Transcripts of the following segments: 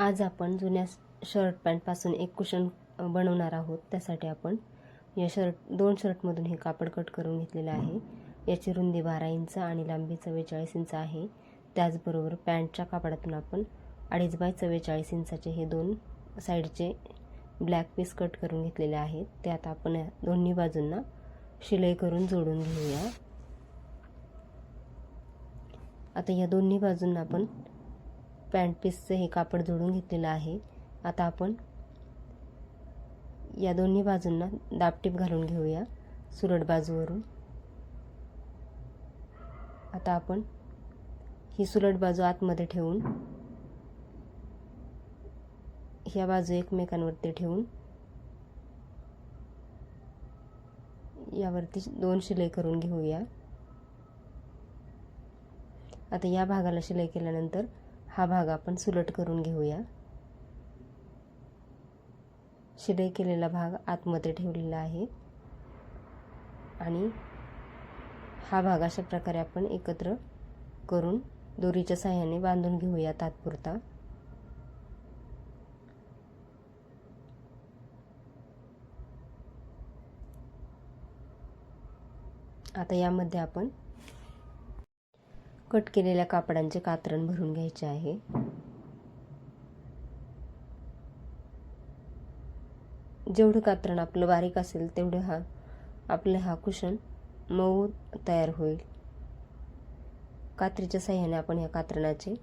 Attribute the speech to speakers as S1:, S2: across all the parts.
S1: आज आपण जुन्या शर्ट पॅन्टपासून एक कुशन बनवणार आहोत. त्यासाठी आपण या शर्ट दोन शर्टमधून हे कापड कट करून घेतलेलं आहे. याची रुंदी बारा इंच आणि लांबी चव्वेचाळीस इंच आहे. त्याचबरोबर पॅन्टच्या कापडातून आपण अडीच बाय चव्वेचाळीस इंचाचे हे दोन साईडचे ब्लॅक पीस कट करून घेतलेले आहेत. ते आता आपण या दोन्ही बाजूंना शिलाई करून जोडून घेऊया. आता या दोन्ही बाजूंना आपण पॅन्ट पीसचं हे कापड जोडून घेतलेलं आहे. आता आपण या दोन्ही बाजूंना दापटीप घालून घेऊया सुरट बाजूवरून. आता आपण ही सुरट बाजू आतमध्ये ठेवून ह्या बाजू एकमेकांवरती ठेवून यावरती दोन शिलाई करून घेऊया. आता या भागाला शिलाई केल्यानंतर हा भाग आपण सुलट करून घेऊया. शिलाई केलेला भाग आतमध्ये ठेवलेला आहे. आणि हा भाग अशा प्रकारे आपण एकत्र करून दोरीच्या साह्याने बांधून घेऊया तात्पुरता. आता यामध्ये आपण कट केलेल्या कापडांचे कातरण भरून घ्यायचे आहे. जेवढं कातरण आपलं बारीक असेल तेवढं हा आपलं हा कुशन मऊ तयार होईल. कात्रीच्या साह्याने आपण या कात्रणाचे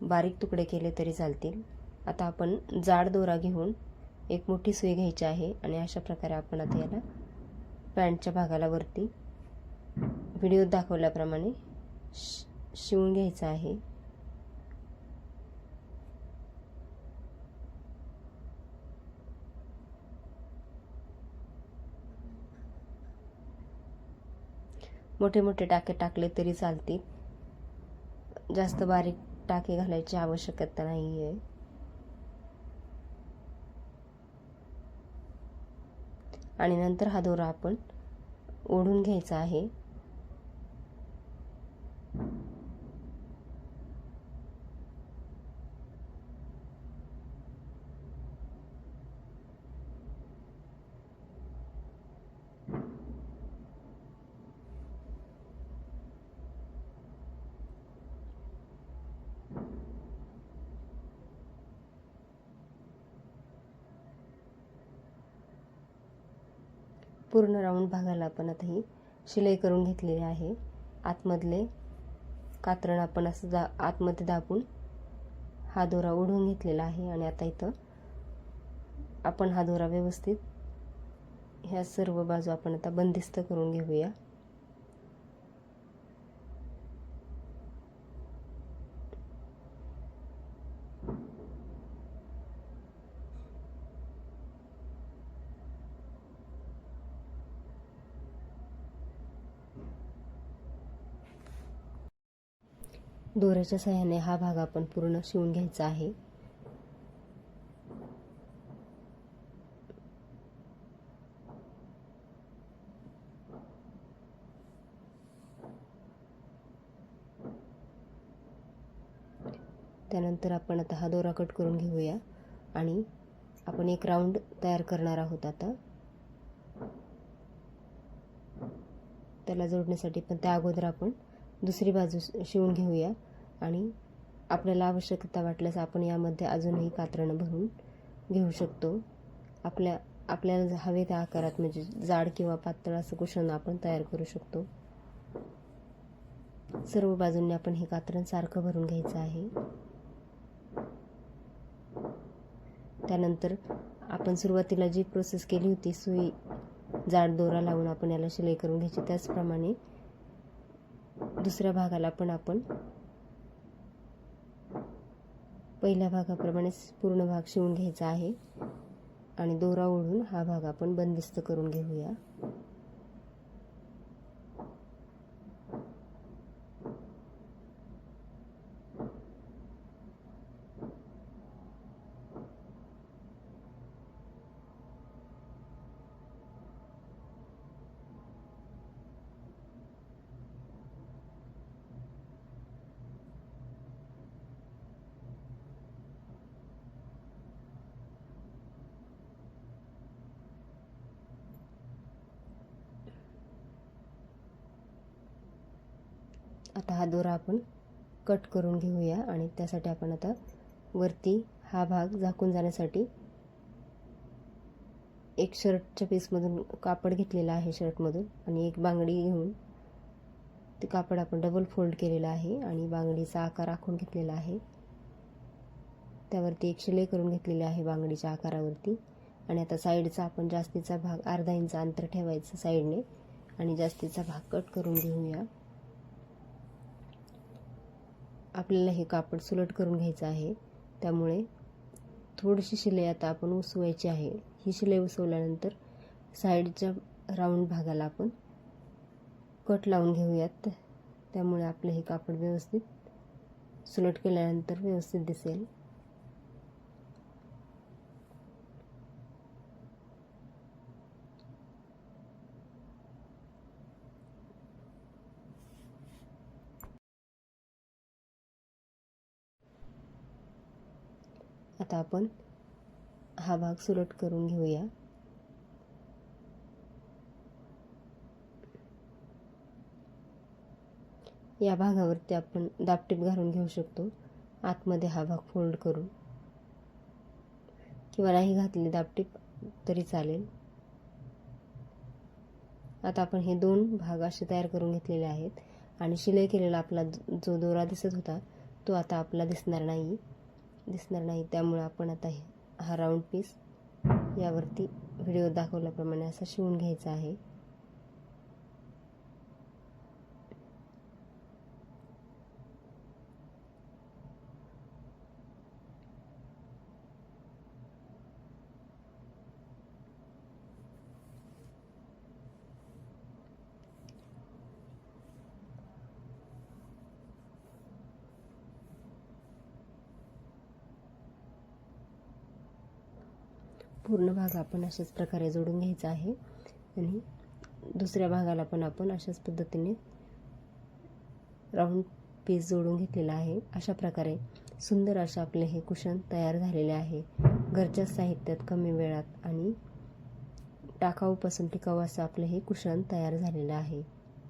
S1: बारीक तुकडे केले तरी चालतील. आता आपण जाड दोरा घेऊन एक मोठी सुई घ्यायची आहे आणि अशा प्रकारे आपण आता याला पॅन्टच्या भागाला वरती व्हिडिओत दाखवल्याप्रमाणे शिवून घ्यायचं आहे. मोठे मोठे टाके टाकले तरी चालतील. जास्त बारीक टाके घालायची आवश्यकता नाही आहे आणि नंतर हा दोरा आपण ओढून घ्यायचा आहे. पूर्ण राऊंड भागाला आपण आता ही शिलाई करून घेतलेली आहे. आतमधले कात्रण आपण असं दा आतमध्ये दाबून हा दोरा ओढून घेतलेला आहे आणि आता इथं आपण हा दोरा व्यवस्थित ह्या सर्व बाजू आपण आता बंदिस्त करून घेऊया. दोऱ्याच्या सहाय्याने हा भाग आपण पूर्ण शिवून घ्यायचा आहे. त्यानंतर आपण आता हा दोरा कट करून घेऊया आणि आपण एक राऊंड तयार करणार आहोत आता. त्याला जोडण्यासाठी पण त्या अगोदर आपण दुसरी बाजू शिवून घेऊया. आणि आपल्याला आवश्यकता वाटल्यास आपण यामध्ये अजूनही कात्रणं भरून घेऊ शकतो. आपल्या आपल्याला हवे त्या आकारात म्हणजे जाड किंवा पातळ असं कुशन आपण तयार करू शकतो. सर्व बाजूंनी आपण हे कात्रण सारखं भरून घ्यायचं आहे. त्यानंतर आपण सुरुवातीला जी प्रोसेस केली होती सुई जाड दोरा लावून आपण याला शिलाई करून घ्यायची. त्याचप्रमाणे दुसऱ्या भागाला पण आपण पहिल्या भागाप्रमाणेच पूर्ण भाग शिवून घ्यायचा आहे. आणि दोरा ओढून हा भाग आपण बंदिस्त करून घेऊया. आता हा दोरा आपण कट करून घेऊया आणि त्यासाठी आपण आता वरती हा भाग झाकून जाण्यासाठी एक शर्टच्या पीसमधून कापड घेतलेला आहे शर्टमधून आणि एक बांगडी घेऊन ते कापड आपण डबल फोल्ड केलेलं आहे आणि बांगडीचा आकार आखून घेतलेला आहे. त्यावरती एक शिलाई करून घेतलेली आहे बांगडीच्या आकारावरती आणि आता साईडचा आपण जास्तीचा भाग अर्धा इंच अंतर ठेवायचं साईडने आणि जास्तीचा भाग कट करून घेऊया. आपल्याला हे कापड सुलट करून घ्यायचं आहे. त्यामुळे थोडीशी शिलाई आता आपण उसवायची आहे. ही शिलाई उसवल्यानंतर साईडच्या राऊंड भागाला आपण कट लावून घेऊयात. त्यामुळे आपलं हे कापड व्यवस्थित सुलट केल्यानंतर व्यवस्थित दिसेल. आता आपण हा भाग सुलट करून घेऊया. या भागावरती आपण दापटीप घालून घेऊ शकतो. आतमध्ये हा भाग फोल्ड करून. किंवा नाही घातली दापटीप तरी चालेल. आता आपण हे दोन भाग असे तयार करून घेतलेले आहेत. आणि शिलाई केलेला आपला जो दोरा दिसत होता तो आता आपला दिसणार नाही. दिसणार नाही. त्यामुळे आपण आता हा राऊंड पीस यावरती व्हिडिओ दाखवल्याप्रमाणे असा शिवून घ्यायचा आहे. पूर्ण भाग आपण अशाच प्रकारे जोडून घ्यायचा आहे. आणि दुसऱ्या भागाला पण आपण अशाच पद्धतीने राऊंड पीस जोडून घेतलेला आहे. अशा प्रकारे सुंदर असे आपले हे कुशन तयार झालेले आहे. घरच्या साहित्यात कमी वेळात आणि टाकाऊपासून टिकाऊ असं आपलं हे कुशन तयार झालेलं आहे.